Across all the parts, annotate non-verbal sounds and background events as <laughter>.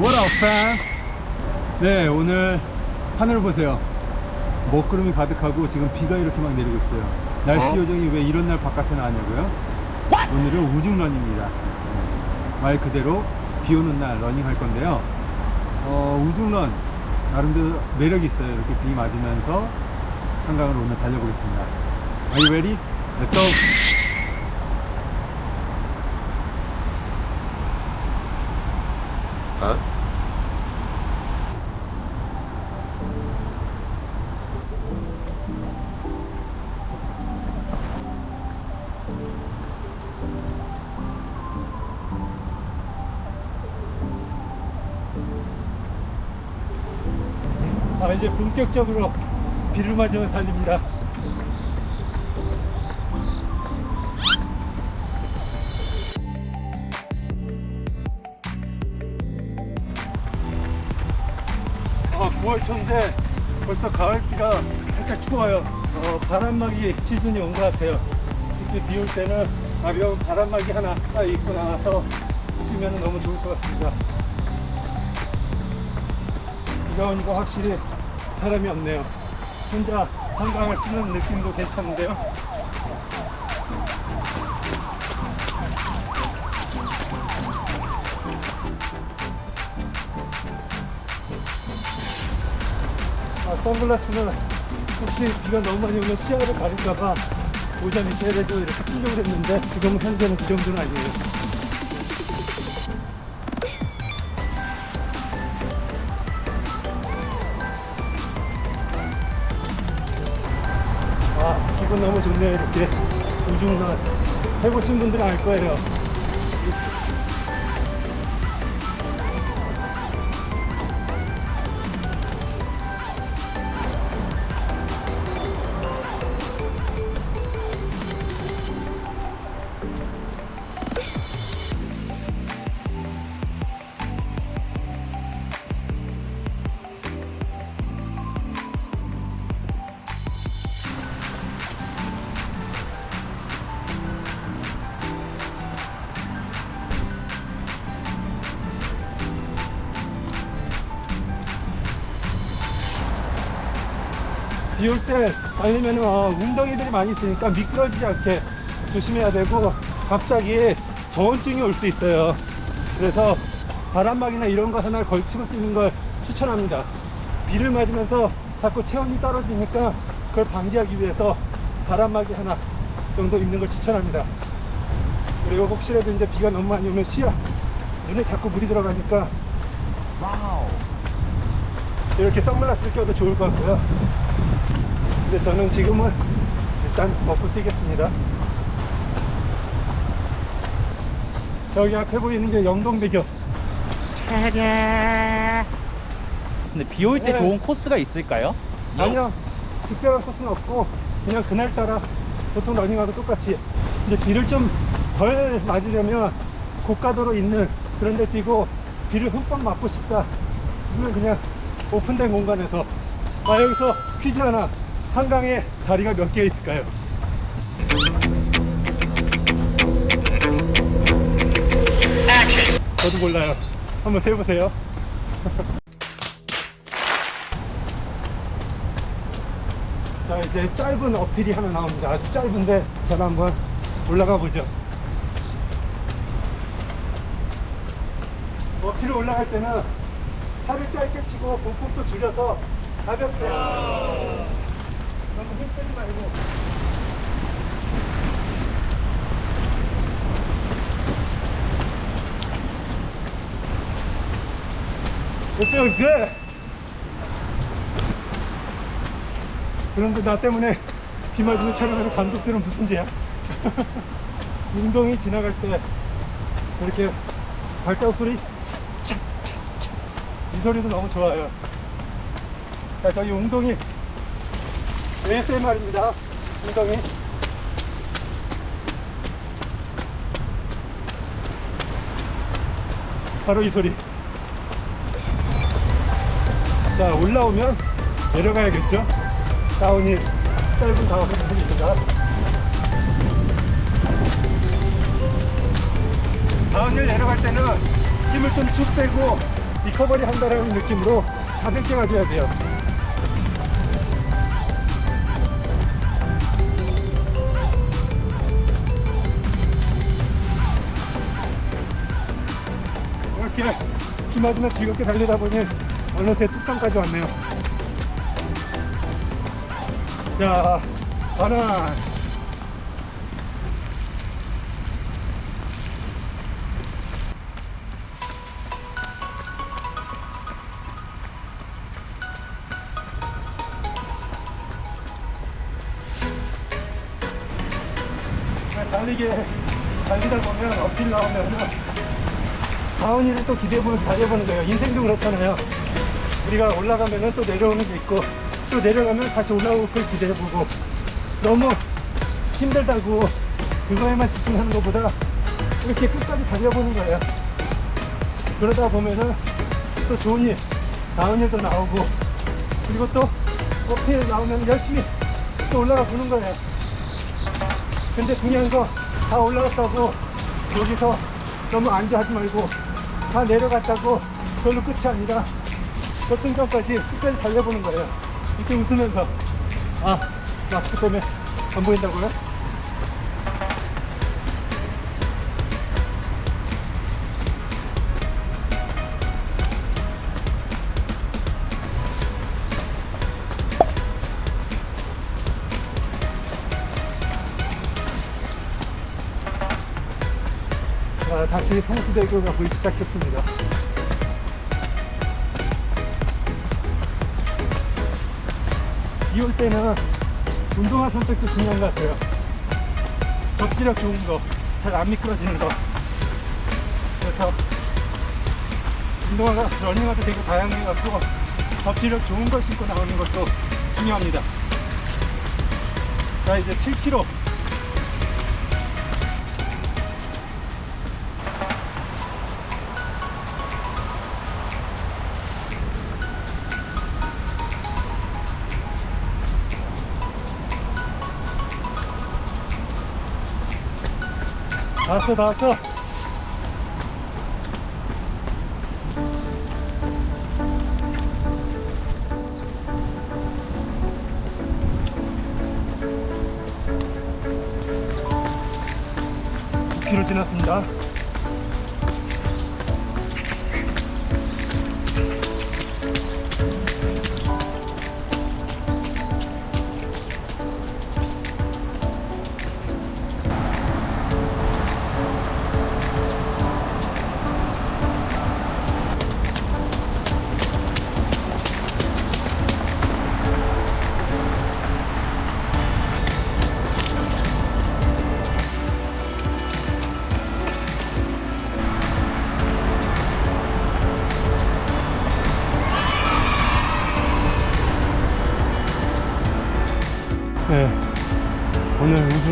What up, fam? 네, 오늘 하늘 보세요. 먹구름이 가득하고 지금 비가 이렇게 막 내리고 있어요. 날씨 요정이 왜 이런 날 바깥에 나왔냐고요? 오늘은 우중런입니다. 말 그대로 비 오는 날 러닝 할 건데요. 어, 우중런 나름대로 매력이 있어요. 이렇게 비 맞으면서 한강을 오늘 달려보겠습니다. Are you ready? Let's go! 아, 이제 본격적으로 비를 맞으며 달립니다. 아, 9월 초인데 벌써 가을비가 살짝 추워요. 어, 바람막이 시즌이 온 것 같아요. 특히 비 올 때는 가벼운 바람막이 하나 딱 입고 나와서 뛰면 너무 좋을 것 같습니다. 비가 오니까 확실히 사람이 없네요. 혼자 한강을 쓰는 느낌도 괜찮은데요. 아, 선글라스는 혹시 비가 너무 많이 오면 시야를 가릴까봐 모자 밑에라도 이렇게 쓰려고 했는데 지금 현재는 그 정도는 아니에요. 너무 좋네요. 이렇게 우중산 해보신 분들은 알 거예요. 비올 때 달리면 어, 웅덩이들이 많이 있으니까 미끄러지지 않게 조심해야 되고 갑자기 저온증이 올 수 있어요. 그래서 바람막이나 이런 거 하나 걸치고 뛰는 걸 추천합니다. 비를 맞으면서 자꾸 체온이 떨어지니까 그걸 방지하기 위해서 바람막이 하나 정도 입는 걸 추천합니다. 그리고 혹시라도 이제 비가 너무 많이 오면 시야 눈에 자꾸 물이 들어가니까 이렇게 선글라스를 껴도 좋을 것 같고요. 근데 저는 지금은 일단 벗고 뛰겠습니다. 저기 앞에 보이는 게 영동대교. 근데 비 올 때 네. 좋은 코스가 있을까요? 아니요, 특별한 코스는 없고 그냥 그날따라 보통 러닝하고 똑같이 이제 비를 좀 덜 맞으려면 고가도로 있는 그런 데 뛰고 비를 흠뻑 맞고 싶다. 그러면 그냥 오픈된 공간에서 아 여기서 퀴즈 하나 한강에 다리가 몇 개 있을까요? 저도 몰라요. 한번 세보세요. <laughs> 자 이제 짧은 어필이 하나 나옵니다. 아주 짧은데 저는 한번 올라가 보죠. 어필을 올라갈 때는 팔을 짧게 치고 보폭도 줄여서 가볍게 너무 힘쓰지 말고 It feels. 그런데 나 때문에 비 맞으면 촬영하는 감독들은 무슨 죄야? <laughs> 운동이 지나갈 때 이렇게 발자국 소리 이 소리도 너무 좋아요. 자, 저희 웅동이 ASMR입니다. 웅동이. 바로 이 소리. 자, 올라오면 내려가야겠죠? 다운이 짧은 다운이 있습니다. 다운힐 내려갈 때는 힘을 좀 쭉 빼고 리커버리 한다라는 느낌으로 가볍게 가져야 돼요. 이렇게 비 맞으면 즐겁게 달리다 보니 어느새 뚝섬까지 왔네요. 자, 하나, 달리게 달리다 보면 어필 나오면 다운힐을 또 기대해보면서 달려보는 거예요. 인생도 그렇잖아요. 우리가 올라가면은 또 내려오는 게 있고 또 내려가면 다시 올라오고 그걸 기대해보고 너무 힘들다고 그거에만 집중하는 것보다 이렇게 끝까지 달려보는 거예요. 그러다 보면은 또 좋은 일, 다운힐도 나오고 그리고 또 어필 나오면 열심히 또 올라가 보는 거예요. 근데 중요한 거다 올라갔다고 여기서 너무 안주하지 말고 다 내려갔다고 그걸로 끝이 아니라 저 순간까지 끝까지 달려보는 거예요. 이렇게 웃으면서 아 마스크 때문에 안 보인다고요? 자, 다시 성수대교가 보이기 시작했습니다. 비 올 때는 운동화 선택도 중요한 것 같아요. 접지력 좋은 거, 잘 안 미끄러지는 거. 그래서 운동화가 러닝화도 되게 다양해갖고 접지력 좋은 걸 신고 나오는 것도 중요합니다. 자, 이제 7km. 다 왔어, 다 왔어. 키로 지났습니다.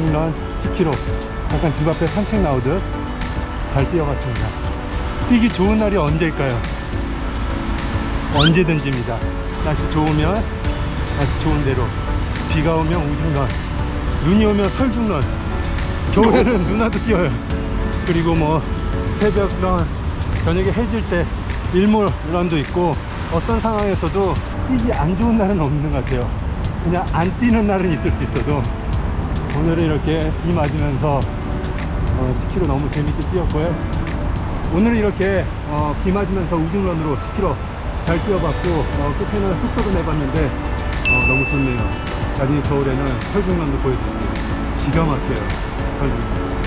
우중란 10km. 약간 집 앞에 산책 나오듯 잘 뛰어갔습니다. 뛰기 좋은 날이 언제일까요? 언제든지입니다. 날씨 좋으면 날씨 좋은 대로. 비가 오면 우중란. 눈이 오면 설중란. 겨울에는 누나도 뛰어요. 그리고 뭐 새벽 런, 저녁에 해질 때 일몰 런도 있고 어떤 상황에서도 뛰기 안 좋은 날은 없는 것 같아요. 그냥 안 뛰는 날은 있을 수 있어도 오늘은 이렇게 비 맞으면서 어, 10km 너무 재밌게 뛰었고요. 오늘은 이렇게 어, 비 맞으면서 우중런으로 10km 잘 뛰어봤고 어, 끝에는 속도도 내봤는데 어, 너무 좋네요. 나중에 겨울에는 설중런도 보여드릴게요. 기가 막혀요. 설중런.